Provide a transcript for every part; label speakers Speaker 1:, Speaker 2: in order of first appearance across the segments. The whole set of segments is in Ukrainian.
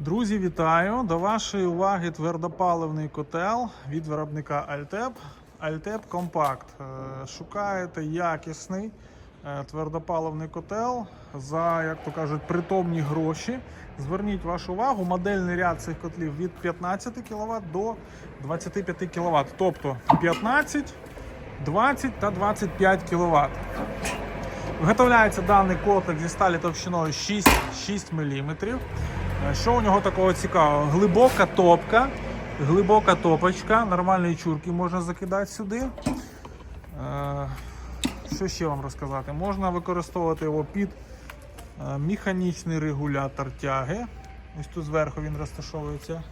Speaker 1: Друзі, вітаю! До вашої уваги твердопаливний котел від виробника Altep. Altep Compact. Шукаєте якісний е, твердопаливний котел за, як то кажуть, притомні гроші. Зверніть вашу увагу, модельний ряд цих котлів від 15 кВт до 25 кВт. Тобто 15, 20 та 25 кВт. Виготовляється даний котлик зі сталі товщиною 6, 6 мм. Що у нього такого цікавого? Глибока топка, глибока топочка, нормальні чурки можна закидати сюди. Е, Що ще вам розказати? Можна використовувати його під е, механічний регулятор тяги. Ось тут зверху він розташовується.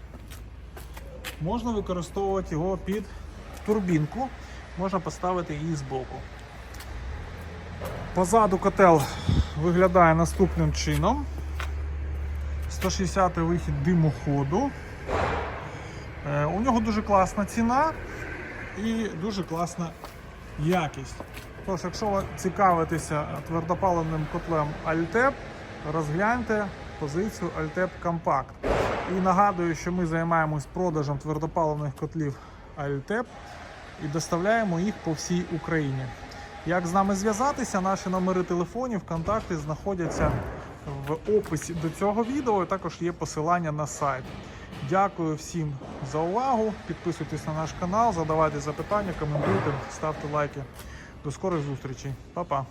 Speaker 1: Можна використовувати його під турбінку, можна поставити її збоку. Позаду котел виглядає наступним чином. 160 вихід димоходу. Е, У нього дуже класна ціна і дуже класна якість. Тож, якщо ви цікавитеся твердопаливним котлем Altep, розгляньте позицію Altep Compact. І нагадую, що ми займаємось продажем твердопаливних котлів Altep і доставляємо їх по всій Україні. Як з нами зв'язатися? Наші номери телефонів, контакти знаходяться в описі до цього відео. Також є посилання на сайт. Дякую всім за увагу. Підписуйтесь на наш канал, задавайте запитання, коментуйте, ставте лайки. До скорих зустрічей. Па-па.